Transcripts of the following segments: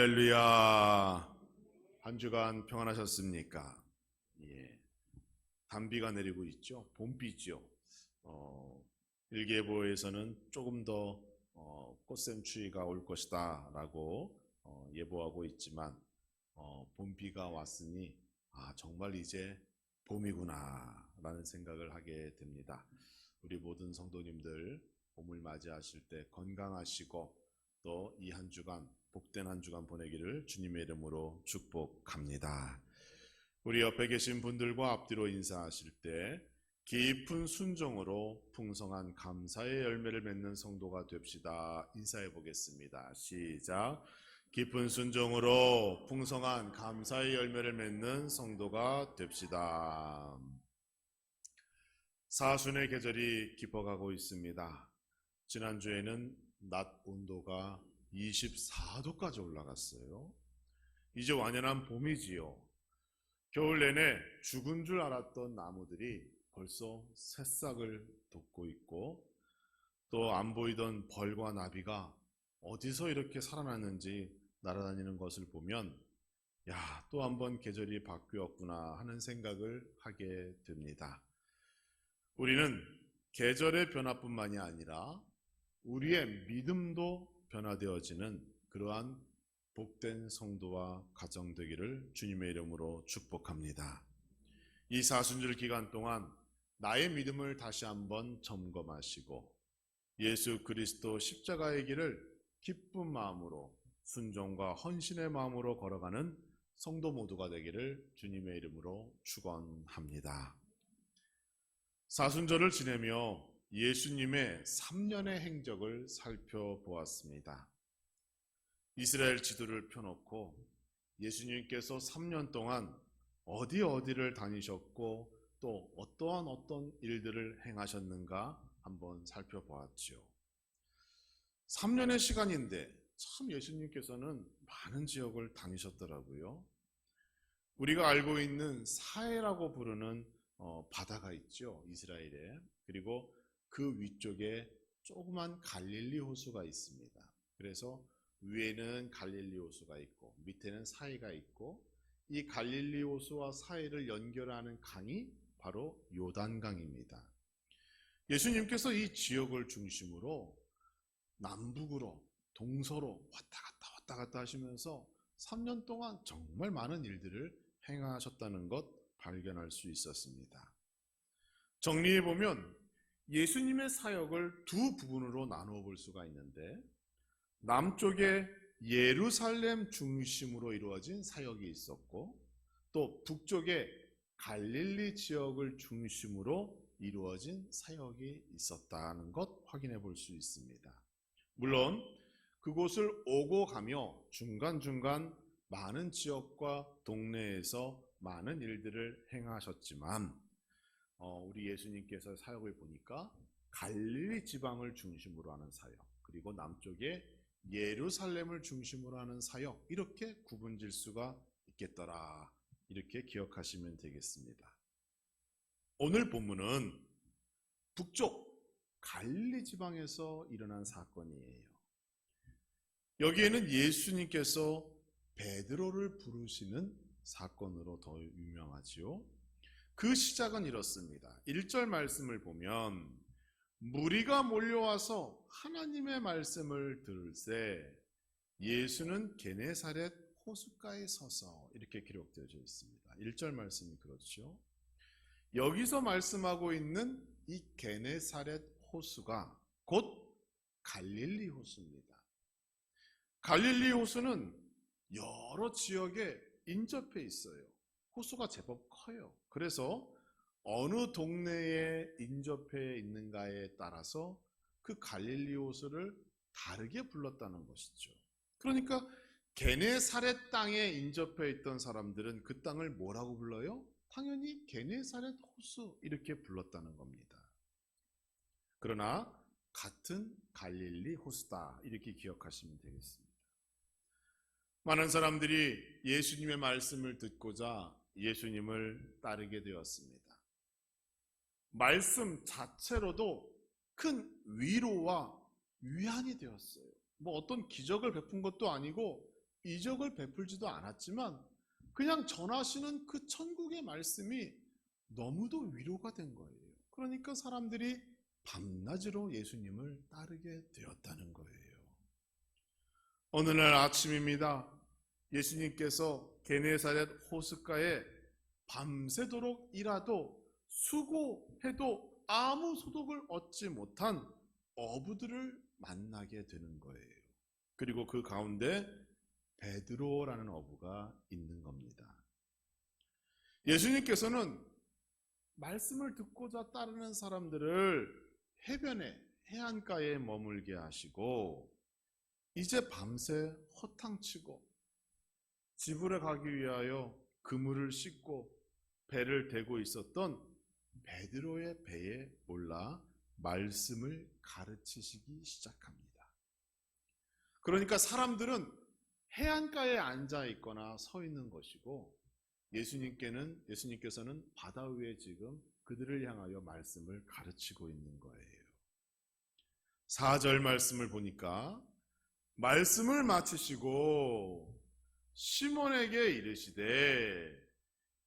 할렐루야. 한 주간 평안하셨습니까? 예. 단비가 내리고 있죠. 봄비죠. 어, 일기예보에서는 조금 더 어, 꽃샘추위가 올 것이다라고 어, 예보하고 있지만 어, 봄비가 왔으니 아 정말 이제 봄이구나라는 생각을 하게 됩니다. 우리 모든 성도님들 봄을 맞이하실 때 건강하시고 또 이 한 주간 복된 한 주간 보내기를 주님의 이름으로 축복합니다. 우리 옆에 계신 분들과 앞뒤로 인사하실 때 깊은 순종으로 풍성한 감사의 열매를 맺는 성도가 됩시다. 인사해 보겠습니다. 시작. 깊은 순종으로 풍성한 감사의 열매를 맺는 성도가 됩시다. 사순의 계절이 깊어가고 있습니다. 지난주에는 낮 온도가 24도까지 올라갔어요. 이제 완연한 봄이지요. 겨울 내내 죽은 줄 알았던 나무들이 벌써 새싹을 돋고 있고 또 안 보이던 벌과 나비가 어디서 이렇게 살아났는지 날아다니는 것을 보면 야, 또 한 번 계절이 바뀌었구나 하는 생각을 하게 됩니다. 우리는 계절의 변화뿐만이 아니라 우리의 믿음도 변화되어지는 그러한 복된 성도와 가정 되기를 주님의 이름으로 축복합니다. 이 사순절 기간 동안 나의 믿음을 다시 한번 점검하시고 예수 그리스도 십자가의 길을 기쁜 마음으로 순종과 헌신의 마음으로 걸어가는 성도 모두가 되기를 주님의 이름으로 축원합니다. 사순절을 지내며 예수님의 3년의 행적을 살펴보았습니다. 이스라엘 지도를 펴놓고 예수님께서 3년 동안 어디 어디를 다니셨고 또 어떠한 어떤 일들을 행하셨는가 한번 살펴보았지요. 3년의 시간인데 참 예수님께서는 많은 지역을 다니셨더라고요. 우리가 알고 있는 사해라고 부르는 어, 바다가 있죠. 이스라엘에. 그리고 그 위쪽에 조그만 갈릴리 호수가 있습니다. 그래서 위에는 갈릴리 호수가 있고 밑에는 사이가 있고 이 갈릴리 호수와 사이를 연결하는 강이 바로 요단강입니다. 예수님께서 이 지역을 중심으로 남북으로 동서로 왔다 갔다 왔다 갔다 하시면서 3년 동안 정말 많은 일들을 행하셨다는 것 발견할 수 있었습니다. 정리해 보면 예수님의 사역을 두 부분으로 나누어 볼 수가 있는데 남쪽에 예루살렘 중심으로 이루어진 사역이 있었고 또 북쪽에 갈릴리 지역을 중심으로 이루어진 사역이 있었다는 것 확인해 볼 수 있습니다. 물론 그곳을 오고 가며 중간중간 많은 지역과 동네에서 많은 일들을 행하셨지만 어, 우리 예수님께서 사역을 보니까 갈릴리 지방을 중심으로 하는 사역 그리고 남쪽에 예루살렘을 중심으로 하는 사역 이렇게 구분질 수가 있겠더라 이렇게 기억하시면 되겠습니다. 오늘 본문은 북쪽 갈릴리 지방에서 일어난 사건이에요. 여기에는 예수님께서 베드로를 부르시는 사건으로 더 유명하지요. 그 시작은 이렇습니다. 1절 말씀을 보면 무리가 몰려와서 하나님의 말씀을 들을새 예수는 게네사렛 호숫가에 서서 이렇게 기록되어져 있습니다. 1절 말씀이 그렇죠. 여기서 말씀하고 있는 이 게네사렛 호수가 곧 갈릴리 호수입니다. 갈릴리 호수는 여러 지역에 인접해 있어요. 호수가 제법 커요. 그래서 어느 동네에 인접해 있는가에 따라서 그 갈릴리 호수를 다르게 불렀다는 것이죠. 그러니까 게네사렛 땅에 인접해 있던 사람들은 그 땅을 뭐라고 불러요? 당연히 게네사렛 호수 이렇게 불렀다는 겁니다. 그러나 같은 갈릴리 호수다 이렇게 기억하시면 되겠습니다. 많은 사람들이 예수님의 말씀을 듣고자 예수님을 따르게 되었습니다. 말씀 자체로도 큰 위로와 위안이 되었어요. 뭐 어떤 기적을 베푼 것도 아니고 이적을 베풀지도 않았지만 그냥 전하시는 그 천국의 말씀이 너무도 위로가 된 거예요. 그러니까 사람들이 밤낮으로 예수님을 따르게 되었다는 거예요. 어느 날 아침입니다. 예수님께서 게네사렛 호숫가에 밤새도록 일하도 수고해도 아무 소득을 얻지 못한 어부들을 만나게 되는 거예요. 그리고 그 가운데 베드로라는 어부가 있는 겁니다. 예수님께서는 말씀을 듣고자 따르는 사람들을 해변에 해안가에 머물게 하시고 이제 밤새 허탕치고 지불에 가기 위하여 그물을 씻고 배를 대고 있었던 베드로의 배에 올라 말씀을 가르치시기 시작합니다. 그러니까 사람들은 해안가에 앉아 있거나 서 있는 것이고 예수님께는 예수님께서는 바다 위에 지금 그들을 향하여 말씀을 가르치고 있는 거예요. 4절 말씀을 보니까 말씀을 마치시고 시몬에게 이르시되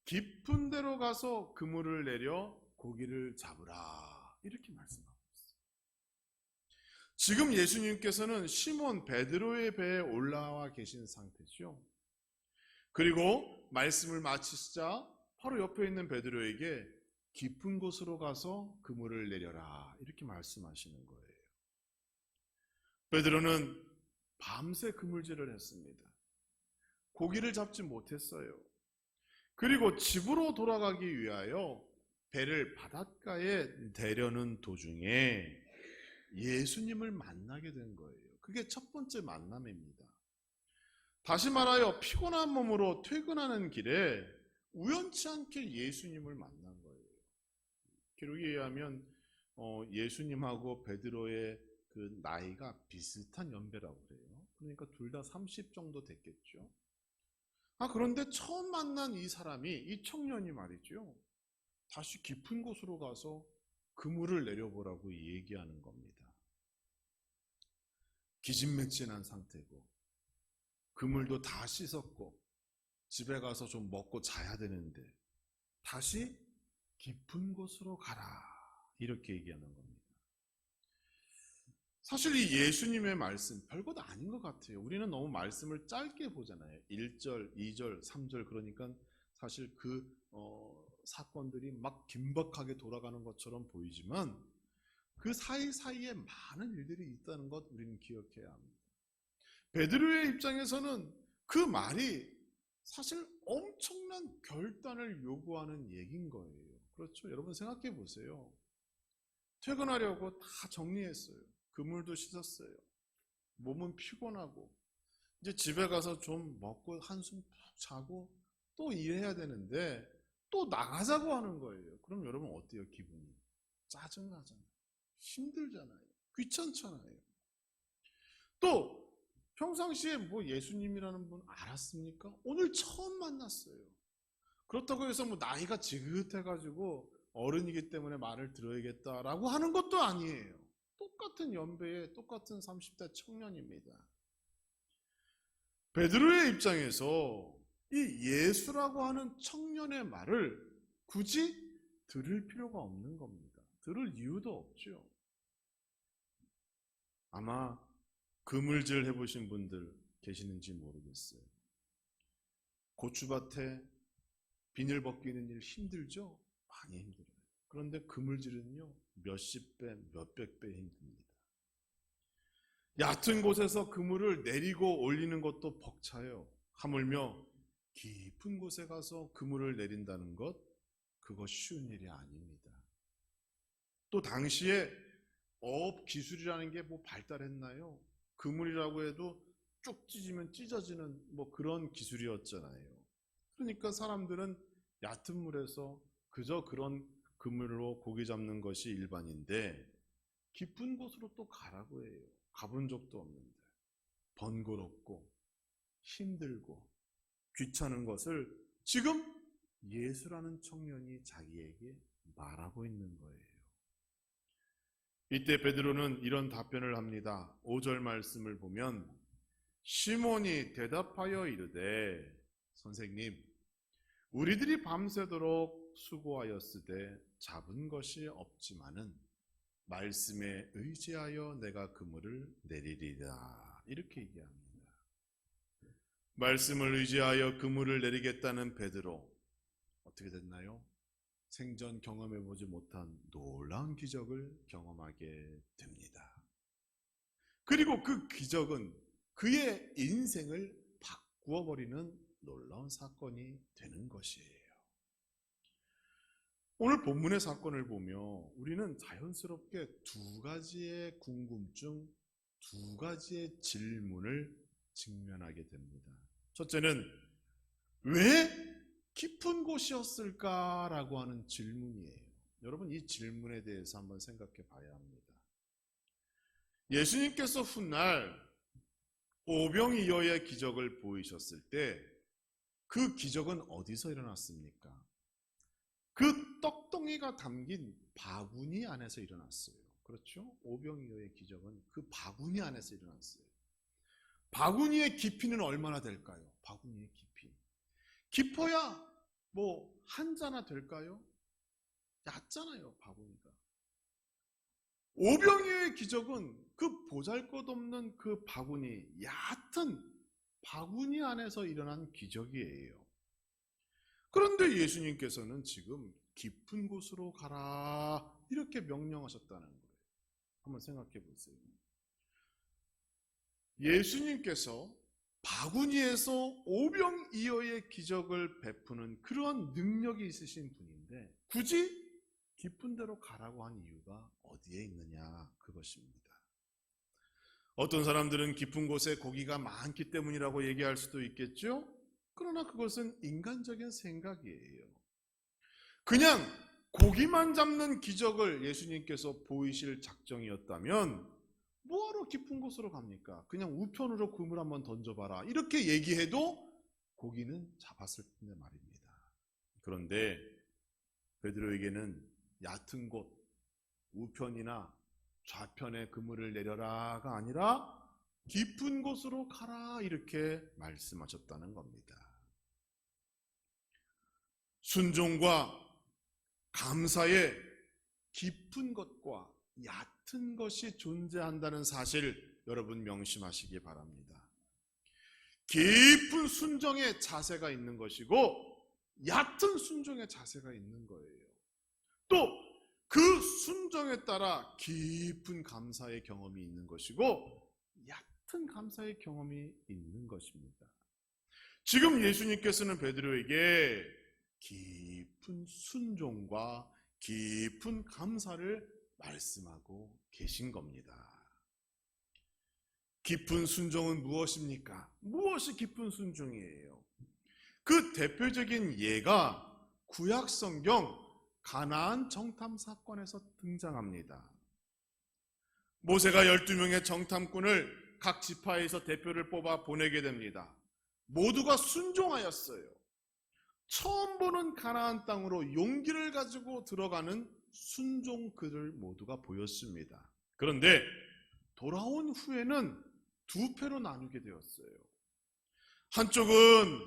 깊은 데로 가서 그물을 내려 고기를 잡으라 이렇게 말씀하고 있어요. 지금 예수님께서는 시몬 베드로의 배에 올라와 계신 상태죠. 그리고 말씀을 마치시자 바로 옆에 있는 베드로에게 깊은 곳으로 가서 그물을 내려라 이렇게 말씀하시는 거예요. 베드로는 밤새 그물질을 했습니다. 고기를 잡지 못했어요. 그리고 집으로 돌아가기 위하여 배를 바닷가에 대려는 도중에 예수님을 만나게 된 거예요. 그게 첫 번째 만남입니다. 다시 말하여 피곤한 몸으로 퇴근하는 길에 우연치 않게 예수님을 만난 거예요. 기록에 의하면 어, 예수님하고 베드로의 그 나이가 비슷한 연배라고 그래요. 그러니까 둘 다 30 정도 됐겠죠. 아, 그런데 처음 만난 이 사람이, 이 청년이 말이죠. 다시 깊은 곳으로 가서 그물을 내려보라고 얘기하는 겁니다. 기진맥진한 상태고, 그물도 다 씻었고, 집에 가서 좀 먹고 자야 되는데, 다시 깊은 곳으로 가라. 이렇게 얘기하는 겁니다. 사실 이 예수님의 말씀 별것 아닌 것 같아요. 우리는 너무 말씀을 짧게 보잖아요. 1절, 2절, 3절 그러니까 사실 그 어, 사건들이 막 긴박하게 돌아가는 것처럼 보이지만 그 사이사이에 많은 일들이 있다는 것 우리는 기억해야 합니다. 베드로의 입장에서는 그 말이 사실 엄청난 결단을 요구하는 얘기인 거예요. 그렇죠? 여러분 생각해 보세요. 퇴근하려고 다 정리했어요. 그물도 씻었어요. 몸은 피곤하고 이제 집에 가서 좀 먹고 한숨 푹 자고 또 일해야 되는데 또 나가자고 하는 거예요. 그럼 여러분 어때요 기분이? 짜증나잖아요. 힘들잖아요. 귀찮잖아요. 또 평상시에 뭐 예수님이라는 분 알았습니까? 오늘 처음 만났어요. 그렇다고 해서 뭐 나이가 지긋해가지고 어른이기 때문에 말을 들어야겠다라고 하는 것도 아니에요. 똑같은 연배의 똑같은 30대 청년입니다. 베드로의 입장에서 이 예수라고 하는 청년의 말을 굳이 들을 필요가 없는 겁니다. 들을 이유도 없죠. 아마 그물질 해보신 분들 계시는지 모르겠어요. 고추밭에 비늘 벗기는 일 힘들죠? 많이 힘들어요. 그런데 그물질은요, 몇십 배, 몇백 배 힘듭니다. 얕은 곳에서 그물을 내리고 올리는 것도 벅차요. 하물며 깊은 곳에 가서 그물을 내린다는 것, 그거 쉬운 일이 아닙니다. 또 당시에 업 기술이라는 게 뭐 발달했나요? 그물이라고 해도 쭉 찢으면 찢어지는 뭐 그런 기술이었잖아요. 그러니까 사람들은 얕은 물에서 그저 그런 그물로 고기 잡는 것이 일반인데 깊은 곳으로 또 가라고 해요. 가본 적도 없는데 번거롭고 힘들고 귀찮은 것을 지금 예수라는 청년이 자기에게 말하고 있는 거예요. 이때 베드로는 이런 답변을 합니다. 5절 말씀을 보면 시몬이 대답하여 이르되 선생님 우리들이 밤새도록 수고하였으되 잡은 것이 없지만은 말씀에 의지하여 내가 그물을 내리리라 이렇게 얘기합니다. 말씀을 의지하여 그물을 내리겠다는 베드로 어떻게 됐나요? 생전 경험해 보지 못한 놀라운 기적을 경험하게 됩니다. 그리고 그 기적은 그의 인생을 바꾸어 버리는 놀라운 사건이 되는 것이에요. 오늘 본문의 사건을 보며 우리는 자연스럽게 두 가지의 궁금증, 두 가지의 질문을 직면하게 됩니다. 첫째는 왜 깊은 곳이었을까라고 하는 질문이에요. 여러분 이 질문에 대해서 한번 생각해 봐야 합니다. 예수님께서 훗날 오병이어의 기적을 보이셨을 때 그 기적은 어디서 일어났습니까? 그 떡덩이가 담긴 바구니 안에서 일어났어요. 그렇죠? 오병이어의 기적은 그 바구니 안에서 일어났어요. 바구니의 깊이는 얼마나 될까요? 바구니의 깊이. 깊어야 뭐 한 자나 될까요? 얕잖아요, 바구니가. 오병이어의 기적은 그 보잘것없는 그 바구니, 얕은 바구니 안에서 일어난 기적이에요. 그런데 예수님께서는 지금 깊은 곳으로 가라 이렇게 명령하셨다는 거예요. 한번 생각해 보세요. 예수님께서 바구니에서 오병이어의 기적을 베푸는 그런 능력이 있으신 분인데 굳이 깊은 데로 가라고 한 이유가 어디에 있느냐 그것입니다. 어떤 사람들은 깊은 곳에 고기가 많기 때문이라고 얘기할 수도 있겠죠. 그러나 그것은 인간적인 생각이에요. 그냥 고기만 잡는 기적을 예수님께서 보이실 작정이었다면 뭐하러 깊은 곳으로 갑니까? 그냥 우편으로 그물 한번 던져봐라. 이렇게 얘기해도 고기는 잡았을 텐데 말입니다. 그런데 베드로에게는 얕은 곳, 우편이나 좌편에 그물을 내려라가 아니라 깊은 곳으로 가라 이렇게 말씀하셨다는 겁니다. 순종과 감사의 깊은 것과 얕은 것이 존재한다는 사실 여러분 명심하시기 바랍니다. 깊은 순종의 자세가 있는 것이고 얕은 순종의 자세가 있는 거예요. 또 그 순종에 따라 깊은 감사의 경험이 있는 것이고 얕은 감사의 경험이 있는 것입니다. 지금 예수님께서는 베드로에게 깊은 순종과 깊은 감사를 말씀하고 계신 겁니다. 깊은 순종은 무엇입니까? 무엇이 깊은 순종이에요? 그 대표적인 예가 구약 성경 가나안 정탐 사건에서 등장합니다. 모세가 12명의 정탐꾼을 각 지파에서 대표를 뽑아 보내게 됩니다. 모두가 순종하였어요. 처음 보는 가나안 땅으로 용기를 가지고 들어가는 순종 그들 모두가 보였습니다. 그런데 돌아온 후에는 두 패로 나누게 되었어요. 한쪽은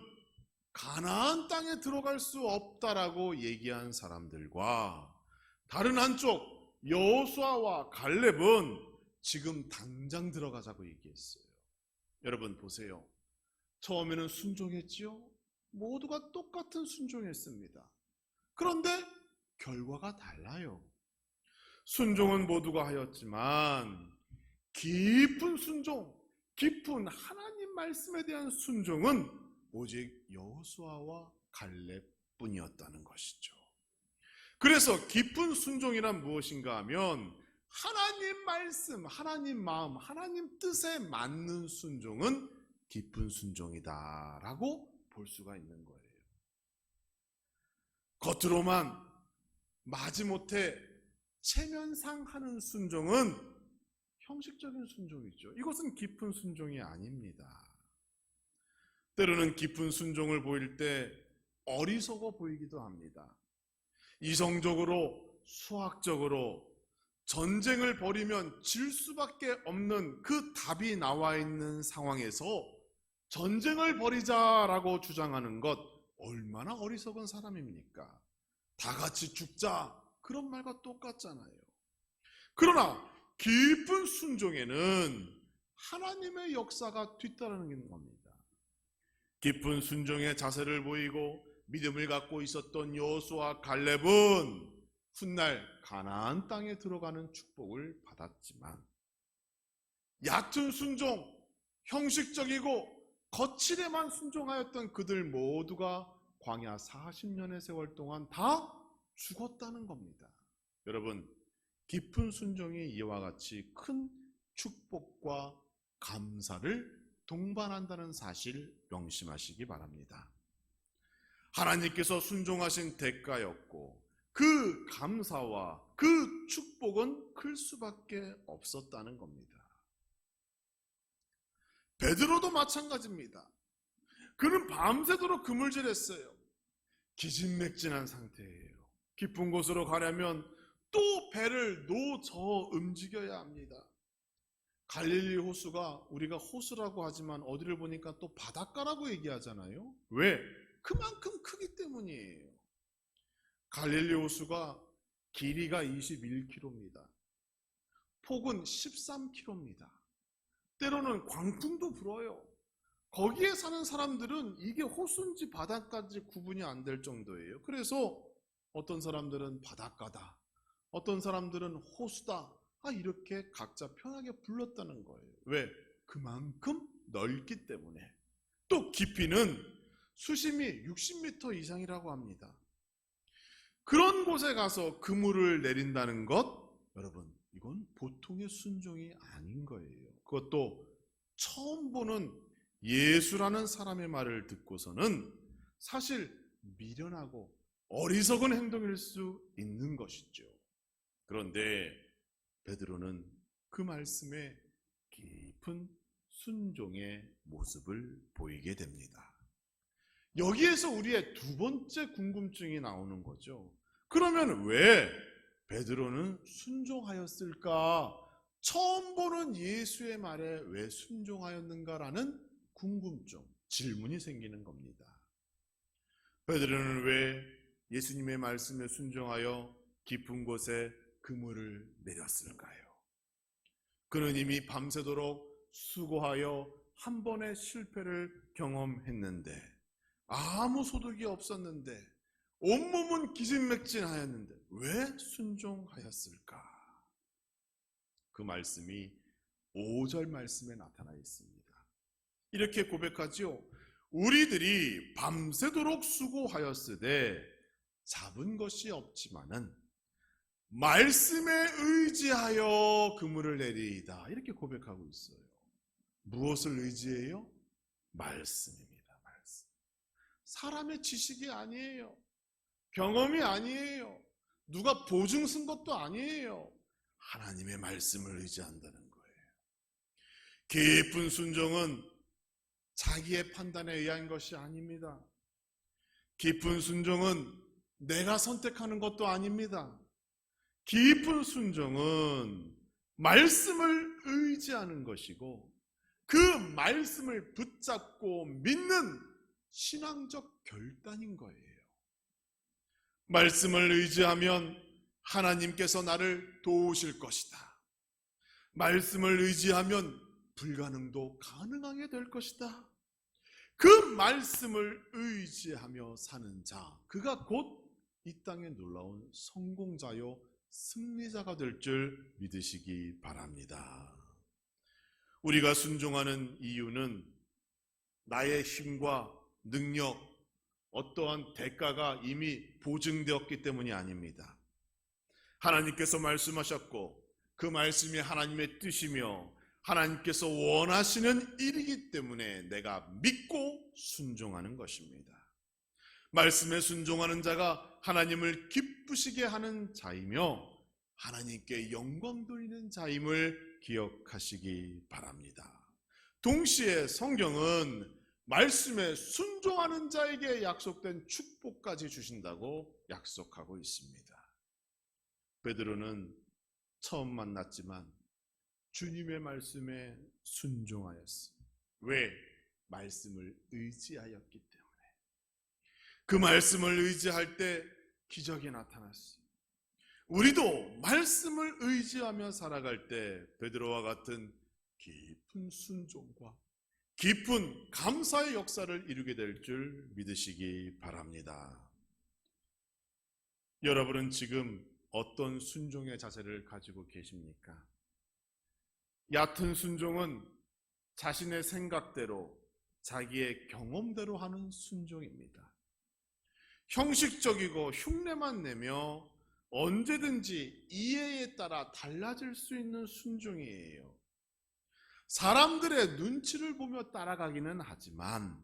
가나안 땅에 들어갈 수 없다라고 얘기한 사람들과 다른 한쪽 여호수아와 갈렙은 지금 당장 들어가자고 얘기했어요. 여러분 보세요. 처음에는 순종했지요. 모두가 똑같은 순종했습니다. 그런데 결과가 달라요. 순종은 모두가 하였지만 깊은 순종, 깊은 하나님 말씀에 대한 순종은 오직 여호수아와 갈렙뿐이었다는 것이죠. 그래서 깊은 순종이란 무엇인가 하면 하나님 말씀, 하나님 마음, 하나님 뜻에 맞는 순종은 깊은 순종이다라고 볼 수가 있는 거예요. 겉으로만 마지못해 체면상 하는 순종은 형식적인 순종이죠. 이것은 깊은 순종이 아닙니다. 때로는 깊은 순종을 보일 때 어리석어 보이기도 합니다. 이성적으로, 수학적으로 전쟁을 벌이면 질 수밖에 없는 그 답이 나와 있는 상황에서 전쟁을 벌이자라고 주장하는 것 얼마나 어리석은 사람입니까? 다 같이 죽자 그런 말과 똑같잖아요. 그러나 깊은 순종에는 하나님의 역사가 뒤따르는 겁니다. 깊은 순종의 자세를 보이고 믿음을 갖고 있었던 여호수아 갈렙은 훗날 가나안 땅에 들어가는 축복을 받았지만 얕은 순종, 형식적이고 거칠에만 순종하였던 그들 모두가 광야 40년의 세월 동안 다 죽었다는 겁니다. 여러분, 깊은 순종이 이와 같이 큰 축복과 감사를 동반한다는 사실 명심하시기 바랍니다. 하나님께서 순종하신 대가였고 그 감사와 그 축복은 클 수밖에 없었다는 겁니다. 베드로도 마찬가지입니다. 그는 밤새도록 그물질했어요. 기진맥진한 상태예요. 깊은 곳으로 가려면 또 배를 노저 움직여야 합니다. 갈릴리 호수가 우리가 호수라고 하지만 어디를 보니까 또 바닷가라고 얘기하잖아요. 왜? 그만큼 크기 때문이에요. 갈릴리 호수가 길이가 21km입니다. 폭은 13km입니다. 때로는 광풍도 불어요. 거기에 사는 사람들은 이게 호수인지 바닷가인지 구분이 안 될 정도예요. 그래서 어떤 사람들은 바닷가다. 어떤 사람들은 호수다. 아, 이렇게 각자 편하게 불렀다는 거예요. 왜? 그만큼 넓기 때문에. 또 깊이는 수심이 60m 이상이라고 합니다. 그런 곳에 가서 그물을 내린다는 것, 여러분, 이건 보통의 순종이 아닌 거예요. 그것도 처음 보는 예수라는 사람의 말을 듣고서는 사실 미련하고 어리석은 행동일 수 있는 것이죠. 그런데 베드로는 그 말씀에 깊은 순종의 모습을 보이게 됩니다. 여기에서 우리의 두 번째 궁금증이 나오는 거죠. 그러면 왜 베드로는 순종하였을까? 처음 보는 예수의 말에 왜 순종하였는가라는 궁금증, 질문이 생기는 겁니다. 베드로는 왜 예수님의 말씀에 순종하여 깊은 곳에 그물을 내렸을까요? 그는 이미 밤새도록 수고하여 한 번의 실패를 경험했는데 아무 소득이 없었는데 온몸은 기진맥진하였는데 왜 순종하였을까? 그 말씀이 5절 말씀에 나타나 있습니다. 이렇게 고백하지요. 우리들이 밤새도록 수고하였으되 잡은 것이 없지만은 말씀에 의지하여 그물을 내리이다. 이렇게 고백하고 있어요. 무엇을 의지해요? 말씀입니다. 말씀. 사람의 지식이 아니에요. 경험이 아니에요. 누가 보증 쓴 것도 아니에요. 하나님의 말씀을 의지한다는 거예요. 깊은 순종은 자기의 판단에 의한 것이 아닙니다. 깊은 순종은 내가 선택하는 것도 아닙니다. 깊은 순종은 말씀을 의지하는 것이고 그 말씀을 붙잡고 믿는 신앙적 결단인 거예요. 말씀을 의지하면 하나님께서 나를 도우실 것이다. 말씀을 의지하면 불가능도 가능하게 될 것이다. 그 말씀을 의지하며 사는 자, 그가 곧 이 땅에 놀라운 성공자요 승리자가 될 줄 믿으시기 바랍니다. 우리가 순종하는 이유는 나의 힘과 능력, 어떠한 대가가 이미 보증되었기 때문이 아닙니다. 하나님께서 말씀하셨고 그 말씀이 하나님의 뜻이며 하나님께서 원하시는 일이기 때문에 내가 믿고 순종하는 것입니다. 말씀에 순종하는 자가 하나님을 기쁘시게 하는 자이며 하나님께 영광 돌리는 자임을 기억하시기 바랍니다. 동시에 성경은 말씀에 순종하는 자에게 약속된 축복까지 주신다고 약속하고 있습니다. 베드로는 처음 만났지만 주님의 말씀에 순종하였어. 왜? 말씀을 의지하였기 때문에. 그 말씀을 의지할 때 기적이 나타났어요. 우리도 말씀을 의지하며 살아갈 때 베드로와 같은 깊은 순종과 깊은 감사의 역사를 이루게 될 줄 믿으시기 바랍니다. 여러분은 지금 어떤 순종의 자세를 가지고 계십니까? 얕은 순종은 자신의 생각대로 자기의 경험대로 하는 순종입니다. 형식적이고 흉내만 내며 언제든지 이해에 따라 달라질 수 있는 순종이에요. 사람들의 눈치를 보며 따라가기는 하지만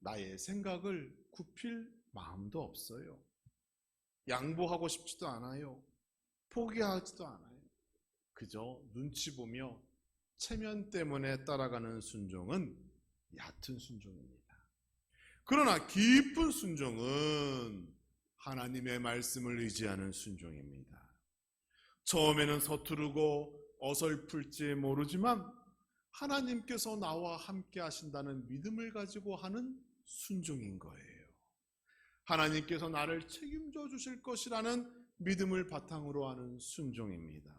나의 생각을 굽힐 마음도 없어요. 양보하고 싶지도 않아요. 포기하지도 않아요. 그저 눈치 보며 체면 때문에 따라가는 순종은 얕은 순종입니다. 그러나 깊은 순종은 하나님의 말씀을 의지하는 순종입니다. 처음에는 서투르고 어설플지 모르지만 하나님께서 나와 함께 하신다는 믿음을 가지고 하는 순종인 거예요. 하나님께서 나를 책임져 주실 것이라는 믿음을 바탕으로 하는 순종입니다.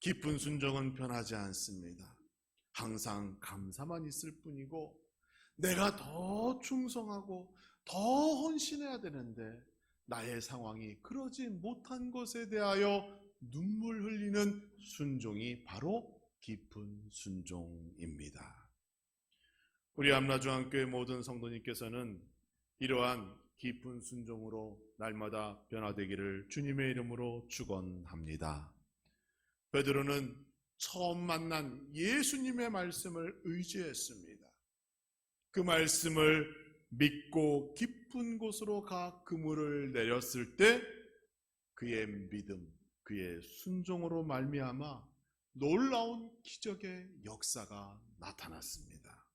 깊은 순종은 변하지 않습니다. 항상 감사만 있을 뿐이고 내가 더 충성하고 더 헌신해야 되는데 나의 상황이 그러지 못한 것에 대하여 눈물 흘리는 순종이 바로 깊은 순종입니다. 우리 암라중앙교회 모든 성도님께서는 이러한 깊은 순종으로 날마다 변화되기를 주님의 이름으로 축원합니다. 베드로는 처음 만난 예수님의 말씀을 의지했습니다. 그 말씀을 믿고 깊은 곳으로 가 그물을 내렸을 때 그의 믿음, 그의 순종으로 말미암아 놀라운 기적의 역사가 나타났습니다.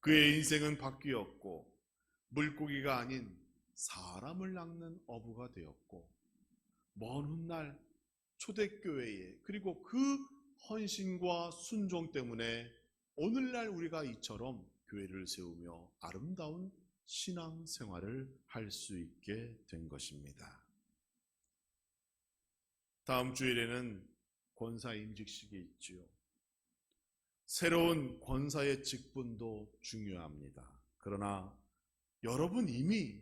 그의 인생은 바뀌었고 물고기가 아닌 사람을 낚는 어부가 되었고 먼 훗날 초대교회에 그리고 그 헌신과 순종 때문에 오늘날 우리가 이처럼 교회를 세우며 아름다운 신앙 생활을 할 수 있게 된 것입니다. 다음 주일에는 권사 임직식이 있지요. 새로운 권사의 직분도 중요합니다. 그러나 여러분 이미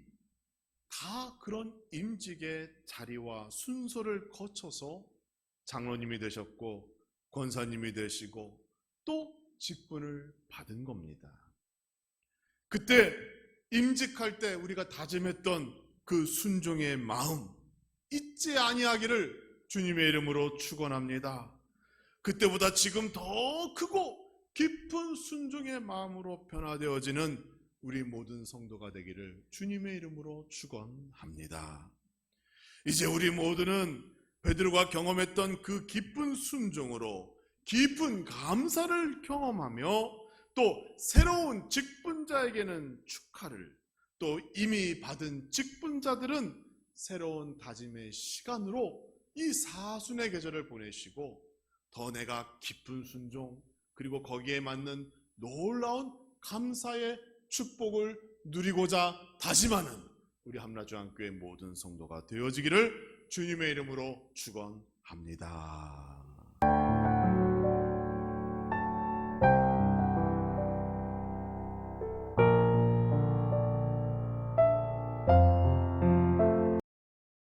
다 그런 임직의 자리와 순서를 거쳐서 장로님이 되셨고 권사님이 되시고 또 직분을 받은 겁니다. 그때 임직할 때 우리가 다짐했던 그 순종의 마음 잊지 아니하기를 주님의 이름으로 축원합니다. 그때보다 지금 더 크고 깊은 순종의 마음으로 변화되어지는 우리 모든 성도가 되기를 주님의 이름으로 축원합니다. 이제 우리 모두는 베드로가 경험했던 그 깊은 순종으로 깊은 감사를 경험하며 또 새로운 직분자에게는 축하를 또 이미 받은 직분자들은 새로운 다짐의 시간으로 이 사순의 계절을 보내시고 더 내가 깊은 순종 그리고 거기에 맞는 놀라운 감사의 축복을 누리고자 다짐하는 우리 함라중앙교회 모든 성도가 되어지기를 주님의 이름으로 축원합니다.